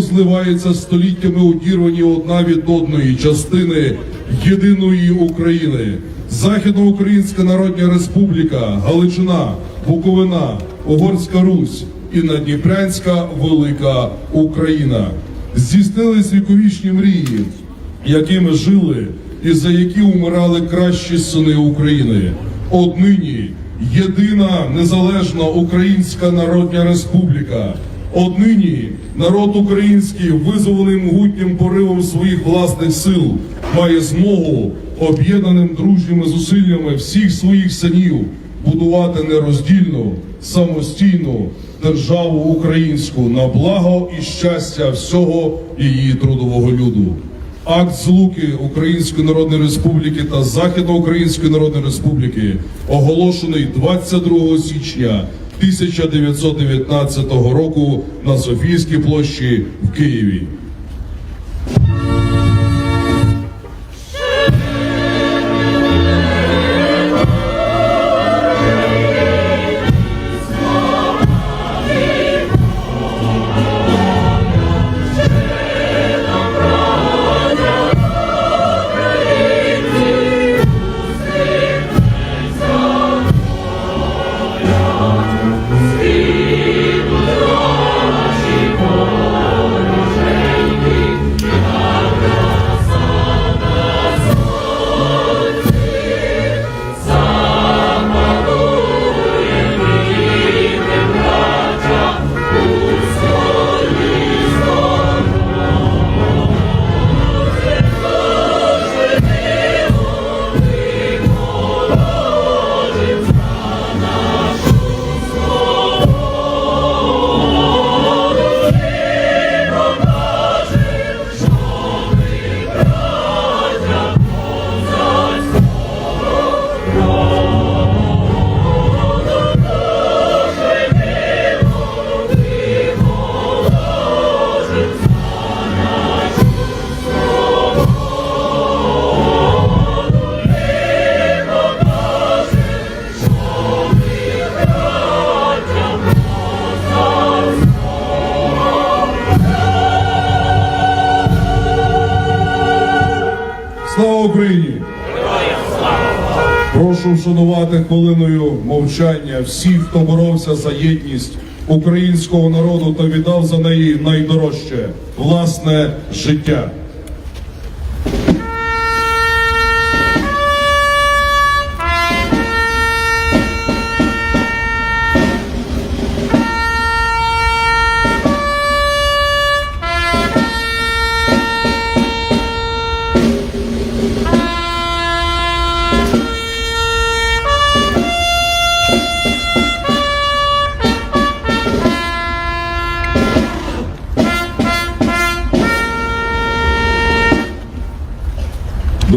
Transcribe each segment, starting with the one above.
зливаються століттями одірвані одна від одної частини єдиної України. Західноукраїнська Народна Республіка, Галичина, Буковина, Угорська Русь і Надніпрянська Велика Україна здійснились віковічні мрії, якими жили і за які умирали кращі сини України. Однині єдина незалежна Українська Народна Республіка. Однині народ український, визволений могутнім поривом своїх власних сил, має змогу об'єднаним дружніми зусиллями всіх своїх синів будувати нероздільну, самостійну державу українську на благо і щастя всього її трудового люду. Акт злуки Української Народної Республіки та Західноукраїнської Народної Республіки оголошений 22 січня 1919 року на Софійській площі в Києві. Прошу вшанувати хвилиною мовчання всіх, хто боровся за єдність українського народу та віддав за неї найдорожче власне життя.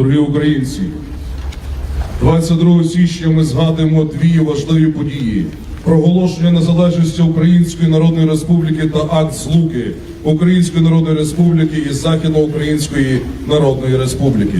Дорогі українці, 22 січня ми згадуємо дві важливі події: проголошення незалежності Української Народної Республіки та акт злуки Української Народної Республіки і Західноукраїнської Народної Республіки.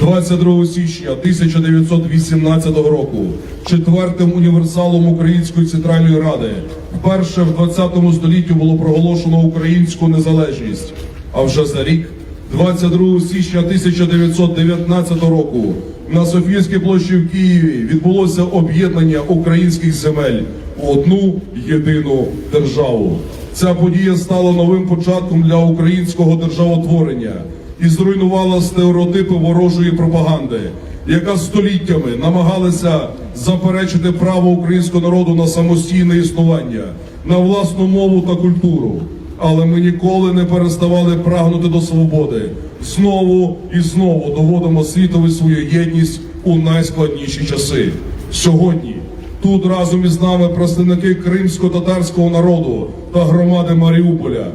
22 січня 1918 року четвертим універсалом Української центральної ради вперше в 20 столітті було проголошено українську незалежність. А вже за рік 22 січня 1919 року на Софійській площі в Києві відбулося об'єднання українських земель у одну єдину державу. Ця подія стала новим початком для українського державотворення і зруйнувала стереотипи ворожої пропаганди, яка століттями намагалася заперечити право українського народу на самостійне існування, на власну мову та культуру але ми ніколи не переставали прагнути до свободи. Знову і знову доводимо світові свою єдність у найскладніші часи. Сьогодні тут разом із нами представники кримсько-татарського народу та громади Маріуполя.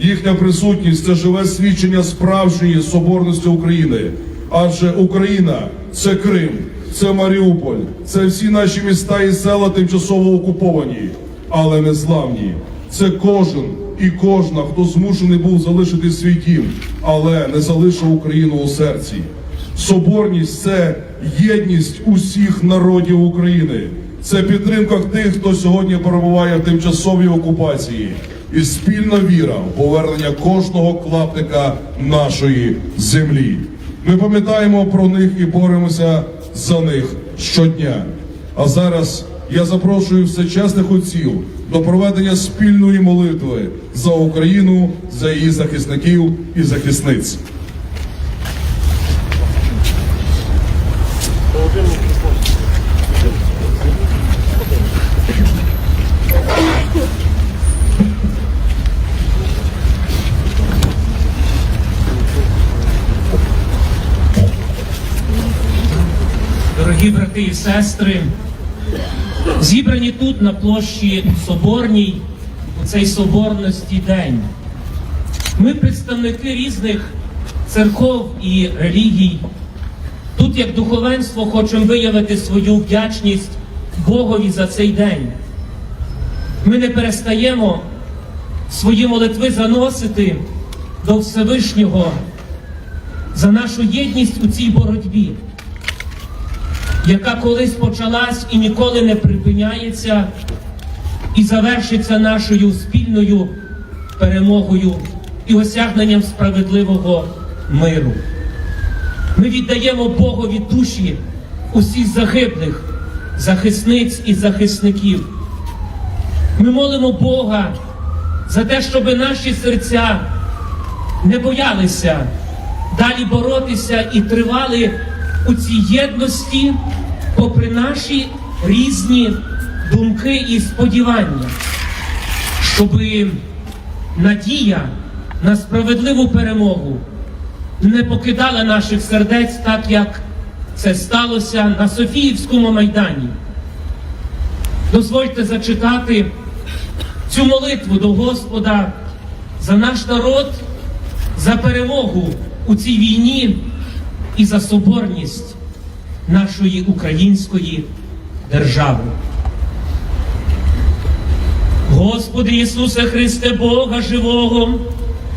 Їхня присутність це живе свідчення справжньої соборності України. Адже Україна це Крим, це Маріуполь, це всі наші міста і села тимчасово окуповані, але не славні. Це кожен і кожна, хто змушений був залишити свій дім, але не залишив Україну у серці. Соборність це єдність усіх народів України. Це підтримка тих, хто сьогодні перебуває в тимчасовій окупації. і спільна віра в повернення кожного клаптика нашої землі. Ми пам'ятаємо про них і боремося за них щодня. А зараз я запрошую всечесних отців до проведення спільної молитви за Україну, за її захисників і захисниць. Дорогі брати і сестри, зібрані тут на площі Соборній у цей соборності день. Ми представники різних церков і релігій. Тут, як духовенство, хочемо виявити свою вдячність Богові за цей день. Ми не перестаємо свої молитви заносити до Всевишнього за нашу єдність у цій боротьбі яка колись почалась і ніколи не припиняється, і завершиться нашою спільною перемогою і осягненням справедливого миру. Ми віддаємо Богові душі усіх загиблих, захисниць і захисників. Ми молимо Бога за те, щоб наші серця не боялися далі боротися і тривали у цій єдності, попри наші різні думки і сподівання, щоб надія на справедливу перемогу не покидала наших сердець так, як це сталося на Софіївському майдані. Дозвольте зачитати цю молитву до Господа за наш народ, за перемогу у цій війні і за соборність нашої української держави. Господи Ісусе Христе, Бога живого,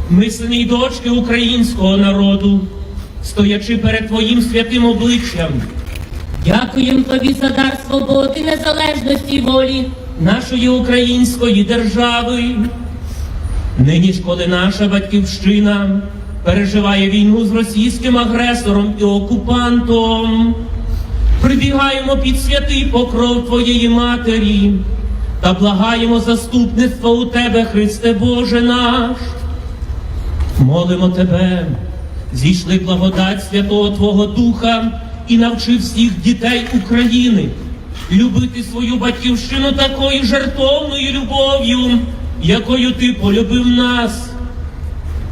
ми сини й дочки українського народу, стоячи перед Твоїм святим обличчям, Дякуємо тобі за дар свободи, незалежності і волі. нашої української держави. Нині ж, коли наша батьківщина переживає війну з російським агресором і окупантом, прибігаємо під святий покров Твоєї Матері та благаємо заступництва у Тебе, Христе Боже наш. Молимо Тебе, зійшли благодать Святого Твого Духа і навчи всіх дітей України любити свою батьківщину такою жертовною любов'ю, якою Ти полюбив нас.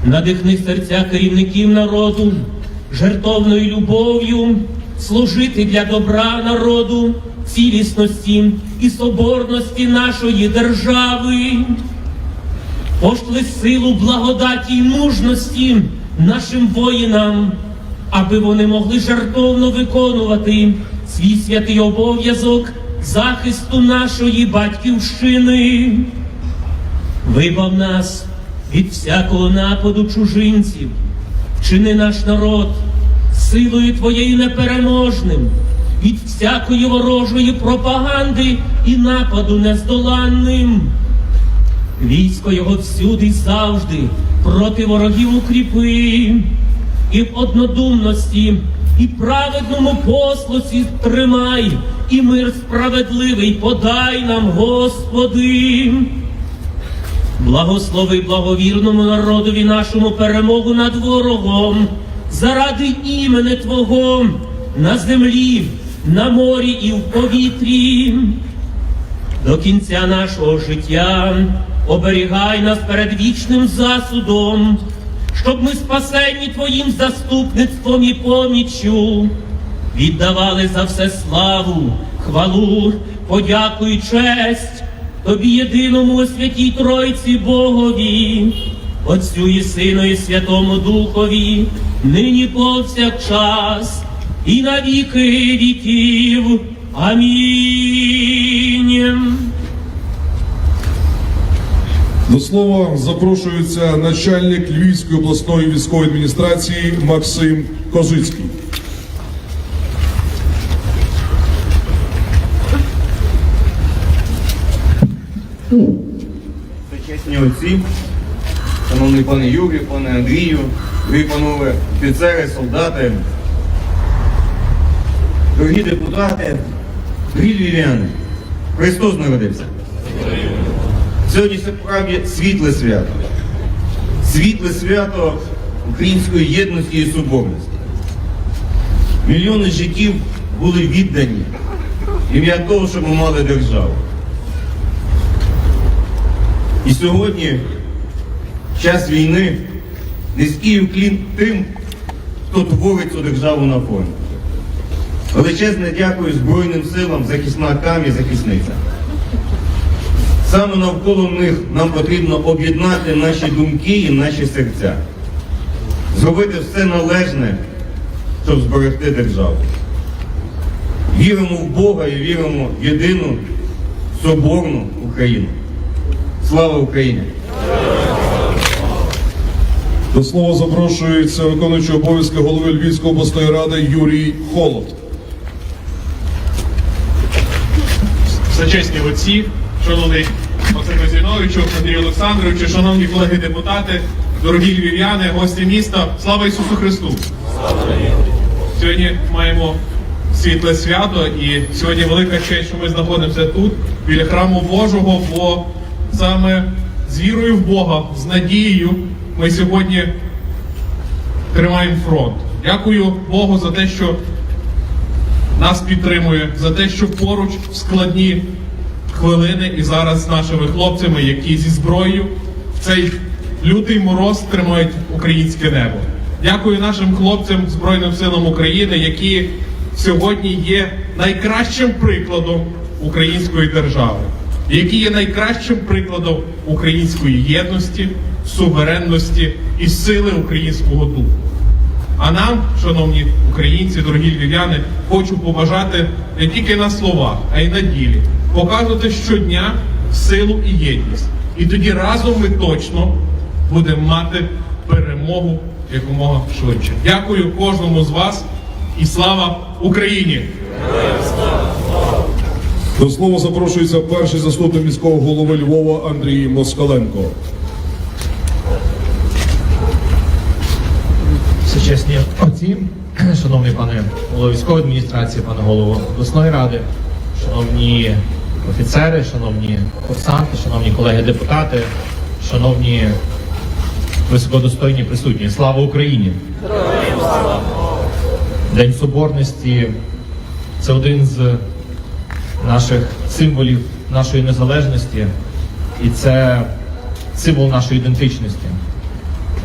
Надихни серця керівників народу, жертовною любов'ю, служити для добра народу, цілісності і соборності нашої держави. Пошли силу благодаті й мужності нашим воїнам, аби вони могли жертовно виконувати свій святий обов'язок захисту нашої батьківщини. Вибав нас від всякого нападу чужинців, чини наш народ силою Твоєю непереможним, від всякої ворожої пропаганди і нападу нездоланним. Військо його всюди завжди проти ворогів укріпи, і в однодумності, і праведному послусі тримай, і мир справедливий подай нам, Господи. Благослови благовірному народові нашому перемогу над ворогом, заради імени Твого на землі, на морі і в повітрі. До кінця нашого життя оберігай нас перед вічним засудом, щоб ми спасені Твоїм заступництвом і поміччю віддавали за все славу, хвалу, подяку і честь Тобі єдиному святій Тройці Богові, Отцю і Сину і Святому Духові, нині повсякчас і на віки віків. Амінь. До слова запрошується начальник Львівської обласної військової адміністрації Максим Козицький. Почесні отці, шановний пане Юрію, пане Андрію, ви, панове офіцери, солдати, дорогі депутати, дорогі львів'яни, Христос народився. Сьогодні справді світле свято. Світле свято української єдності і соборності. Мільйони життів були віддані ім'я того, щоб ми мали державу. І сьогодні, час війни, низький уклін тим, хто творить цю державу на фронті. Величезне дякую Збройним силам, захисникам і захисницям. Саме навколо них нам потрібно об'єднати наші думки і наші серця, зробити все належне, щоб зберегти державу. Віримо в Бога і віримо в єдину соборну Україну. Слава Україні! До слова запрошується виконуючий обов'язки голови Львівської обласної ради Юрій Холод. Всечесні отці, шановний Максим Зіновичу, Андрій Олександровичу, шановні колеги депутати, дорогі львів'яни, гості міста, слава Ісусу Христу! Сьогодні маємо світле свято, і сьогодні велика честь, що ми знаходимося тут, біля храму Божого, бо саме з вірою в Бога, з надією ми сьогодні тримаємо фронт. Дякую Богу за те, що нас підтримує за те, що поруч складні хвилини і зараз з нашими хлопцями, які зі зброєю в цей лютий мороз тримають українське небо. Дякую нашим хлопцям Збройним силам України, які сьогодні є найкращим прикладом української держави, які є найкращим прикладом української єдності, суверенності і сили українського духу. А нам, шановні українці, дорогі львів'яни, хочу побажати не тільки на словах, а й на ділі, показувати щодня силу і єдність. І тоді разом ми точно будемо мати перемогу якомога швидше. Дякую кожному з вас і слава Україні! До слова запрошується перший заступник міського голови Львова Андрій Москаленко. Всечесні отці, шановний пане голово військової адміністрації, пане голово обласної ради, шановні офіцери, шановні курсанти, шановні колеги депутати, шановні високодостойні присутні. Слава Україні! День Соборності це один з наших символів нашої незалежності, і це символ нашої ідентичності.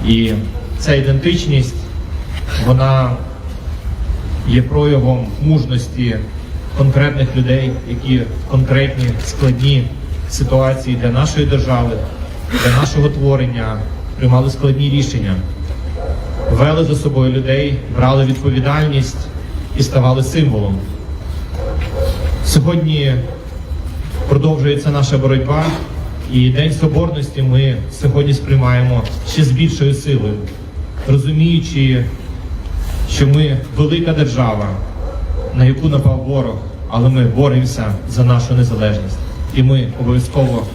І ця ідентичність, вона є проявом мужності конкретних людей, які в конкретні складні ситуації для нашої держави, для нашого творення приймали складні рішення, вели за собою людей, брали відповідальність і ставали символом. Сьогодні продовжується наша боротьба, і День Соборності ми сьогодні сприймаємо ще з більшою силою, розуміючи, що ми велика держава, на яку напав ворог, але ми боремося за нашу незалежність. І ми обов'язково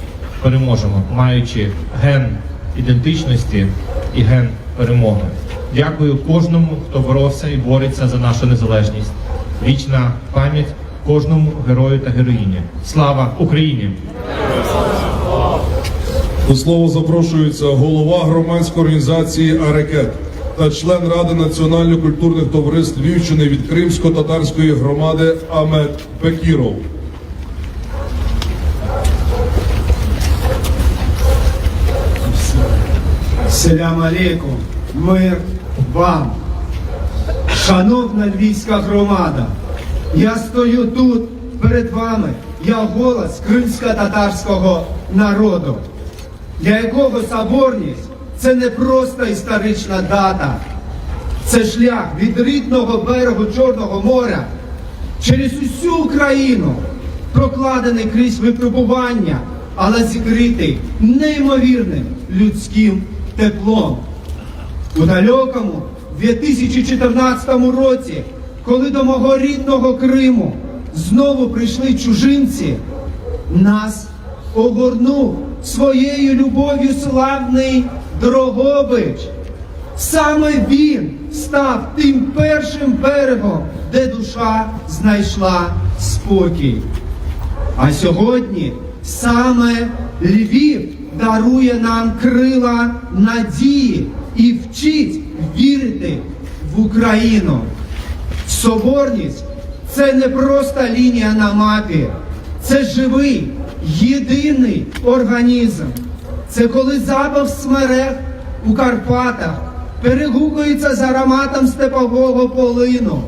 переможемо, маючи ген ідентичності і ген перемоги. Дякую кожному, хто боровся і бореться за нашу незалежність. Вічна пам'ять кожному герою та героїні. Слава Україні! До слова запрошується голова громадської організації Арекет та член Ради національно-культурних товариств Львівщини від Кримсько-татарської громади Амет Бекіров. Селям алейкум, мир вам. Шановна львівська громада, я стою тут перед вами, я голос кримсько-татарського народу, для якого соборність це не просто історична дата, це шлях від рідного берегу Чорного моря через усю Україну, прокладений крізь випробування, але зікритий неймовірним людським теплом. У далекому 2014 році, коли до мого рідного Криму знову прийшли чужинці, нас огорнув своєю любов'ю славний Дрогобич. Саме він став тим першим берегом, де душа знайшла спокій. А сьогодні саме Львів дарує нам крила надії і вчить вірити в Україну. Соборність це не просто лінія на мапі, це живий, єдиний організм. Це коли запах смерег у Карпатах перегукується з ароматом степового полину,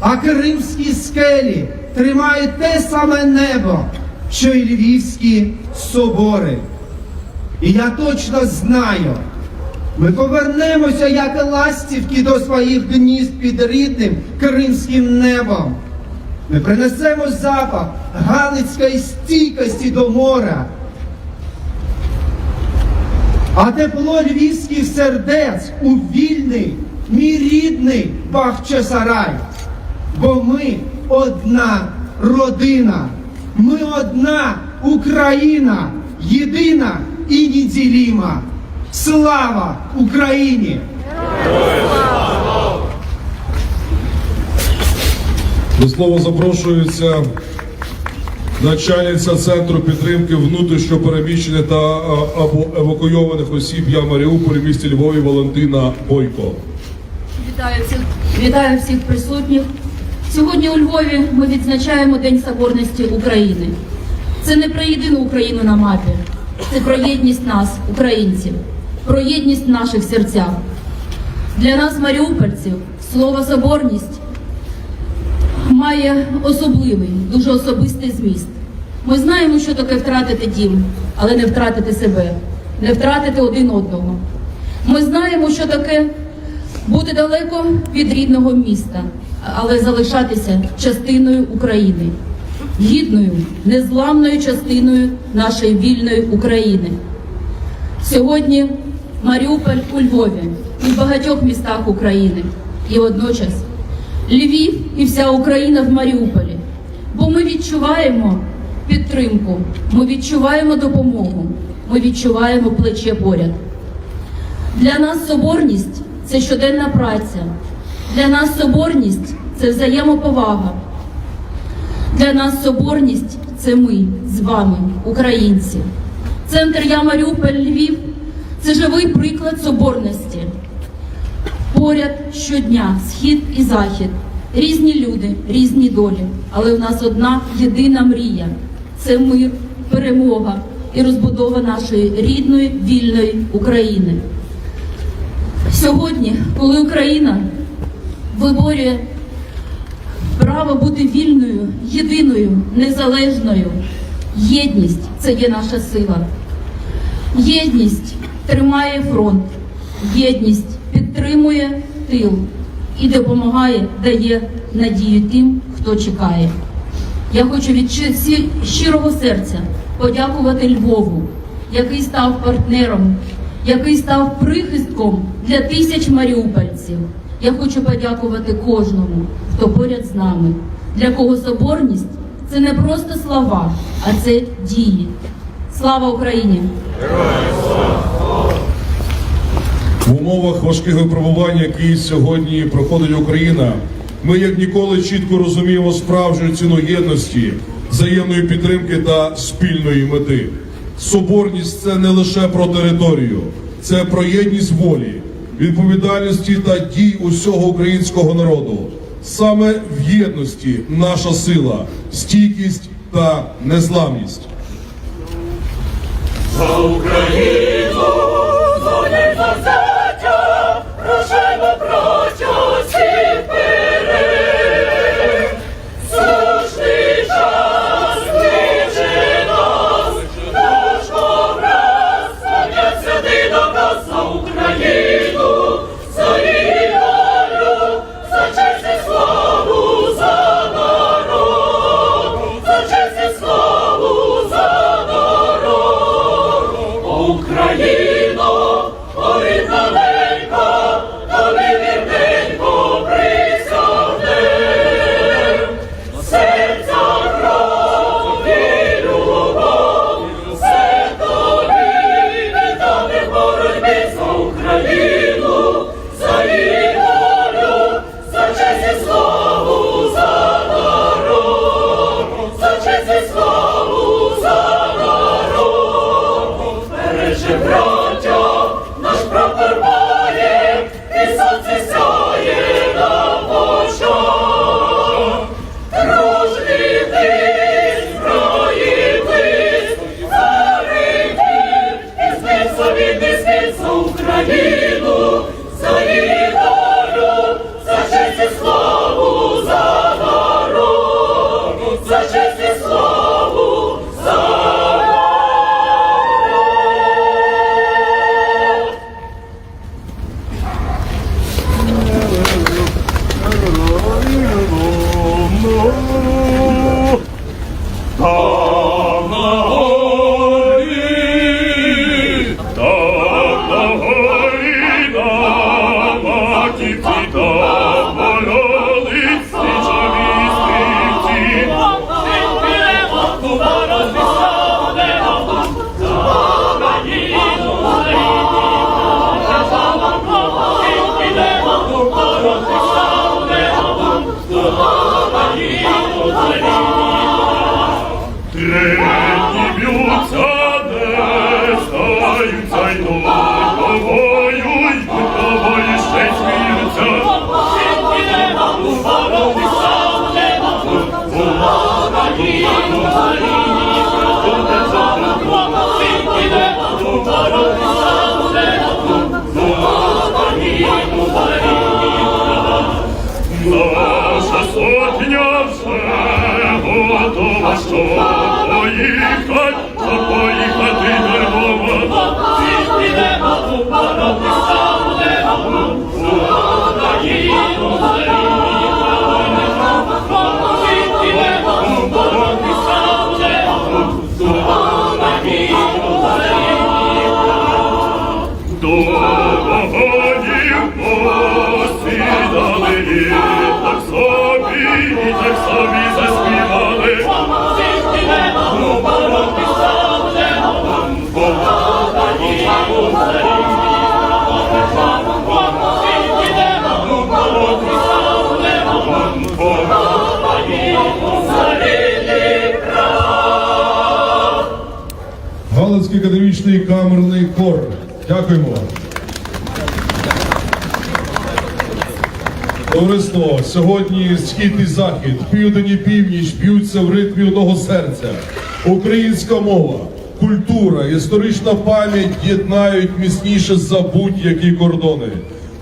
а кримські скелі тримають те саме небо, що й львівські собори. І я точно знаю, ми повернемося, як ластівки, до своїх гнізд під рідним кримським небом. Ми принесемо запах галицької стійкості до моря. А тепло львівських сердець у вільний, мій рідний Бахчисарай. Бо ми одна родина, ми одна Україна, єдина і неділіма. Слава Україні! До слова запрошується начальниця центру підтримки внутрішньопереміщених та або евакуйованих осіб Я Маріуполь в місті Львові Валентина Бойко. Вітаю всіх, вітаю всіх присутніх. Сьогодні у Львові ми відзначаємо День Соборності України. Це не про єдину Україну на мапі, це про єдність нас, українців, про єдність в наших серцях. Для нас, маріупольців, слово соборність має особливий, дуже особистий зміст. Ми знаємо, що таке втратити дім, але не втратити себе, не втратити один одного. Ми знаємо, що таке бути далеко від рідного міста, але залишатися частиною України, гідною, незламною частиною нашої вільної України. Сьогодні Маріуполь у Львові і в багатьох містах України, і водночас Львів і вся Україна в Маріуполі. Бо ми відчуваємо підтримку, ми відчуваємо допомогу, ми відчуваємо плече поряд. Для нас соборність це щоденна праця. Для нас соборність це взаємоповага. Для нас соборність це ми з вами, українці. Центр Я Маріуполь Львів це живий приклад соборності. Поряд щодня, схід і захід, різні люди, різні долі. Але у нас одна єдина мрія це мир, перемога і розбудова нашої рідної вільної України. Сьогодні, коли Україна виборює право бути вільною, єдиною, незалежною, єдність це є наша сила. Єдність тримає фронт, єдність підтримує тил і допомагає, дає надію тим, хто чекає. Я хочу від щирого серця подякувати Львову, який став партнером, який став прихистком для тисяч маріупольців. Я хочу подякувати кожному, хто поряд з нами, для кого соборність це не просто слова, а це дії. Слава Україні! В умовах важких випробувань, які сьогодні проходить Україна, ми як ніколи чітко розуміємо справжню ціну єдності, взаємної підтримки та спільної мети. Соборність це не лише про територію, це про єдність волі, відповідальності та дій усього українського народу. Саме в єдності наша сила, стійкість та незламність. Україно, ой, Галицький академічний камерний хор. Дякуємо. Товариство, сьогодні схід і захід, південь і північ б'ються в ритмі одного серця. Українська мова, культура, історична пам'ять єднають міцніше за будь-які кордони.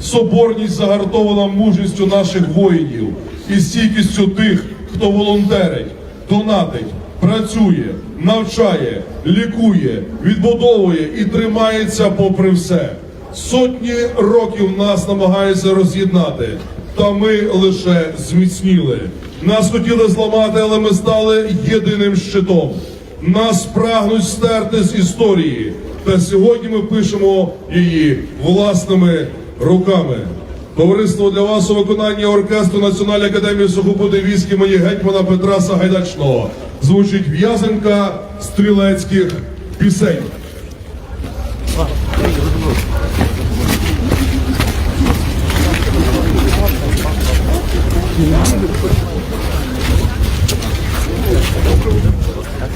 Соборність загартована мужністю наших воїнів і стійкістю тих, хто волонтерить, донатить, працює, навчає, лікує, відбудовує і тримається попри все. Сотні років нас намагаються роз'єднати, та ми лише зміцніли. Нас хотіли зламати, але ми стали єдиним щитом. Нас прагнуть стерти з історії. Та сьогодні ми пишемо її власними руками. Товариство для вас у виконанні оркестру Національної академії сухопутних військ імені гетьмана Петра Сагайдачного звучить в'язанка стрілецьких пісень.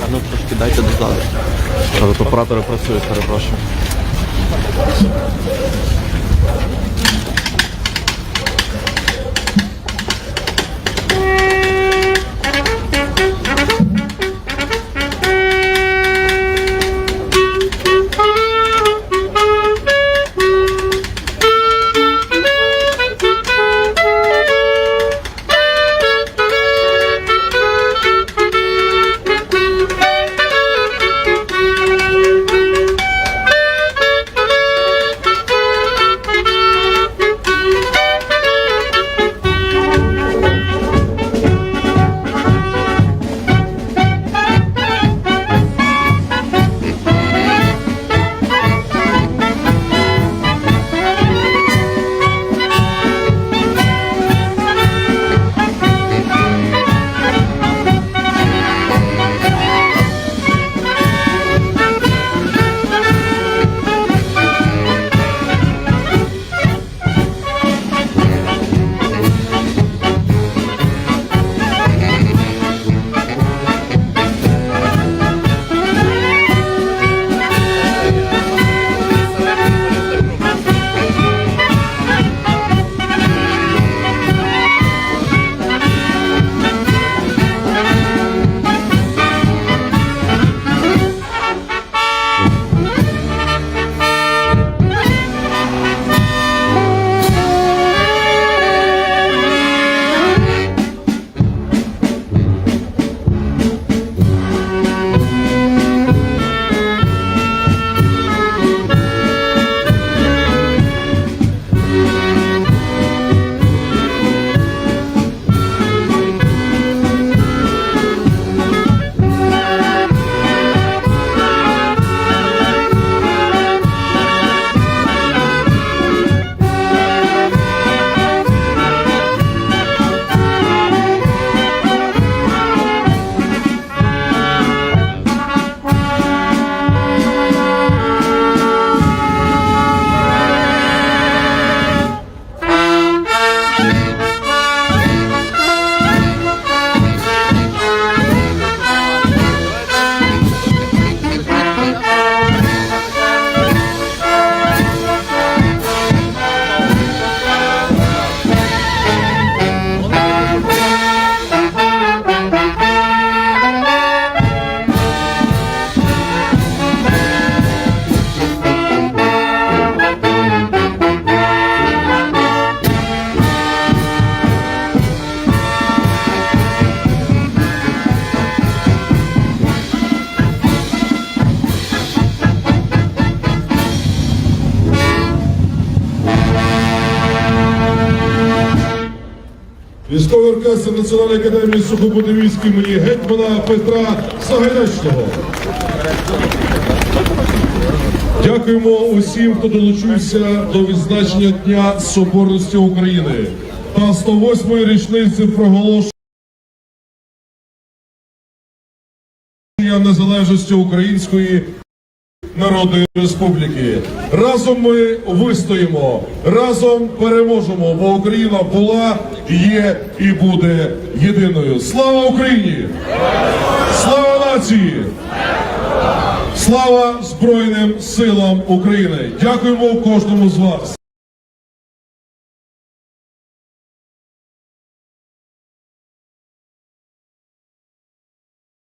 А ну трошки дайте. Тут оператори працюють, перепрошую. Військовий оркестр Національної академії сухопутних військ імені гетьмана Петра Сагайдачного. Дякуємо усім, хто долучився до відзначення Дня Соборності України та 108-ї річниці проголошення незалежності Української Народної Республіки. Разом ми вистоїмо, разом переможемо, бо Україна була, є і буде єдиною. Слава Україні! Слава нації! Слава Збройним силам України! Дякуємо кожному з вас!